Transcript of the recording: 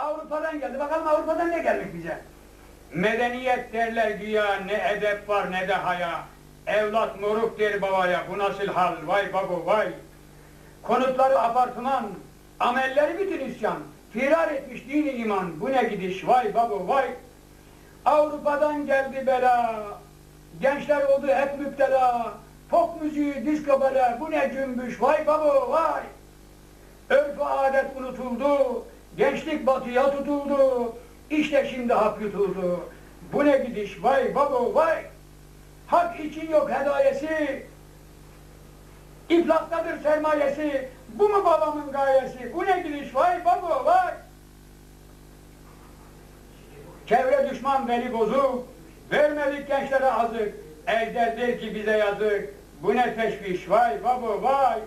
Avrupa'dan geldi. Bakalım Avrupa'dan ne gelmiş bize? Medeniyet derler güya ne edep var ne de haya. Evlat moruk der babaya bu nasıl hal vay babo vay. Konutları apartman, amelleri bütün isyan. Firar etmiş dini iman. Bu ne gidiş vay babo vay. Avrupa'dan geldi bela. Gençler oldu hep müptela. Pop müziği, disko bela. Bu ne cümbüş vay babo vay. Örf adet unutuldu. Gençlik batıya tutuldu. İşte şimdi hak yutuldu. Bu ne gidiş vay babo vay. Hak için yok hedayesi. İflastadır sermayesi. Bu mu babamın gayesi? Bu ne gidiş vay baba vay. Çevre düşman veli bozuk. Vermedik gençlere azık. Elde der ki bize yazık. Bu ne teşviş vay baba vay.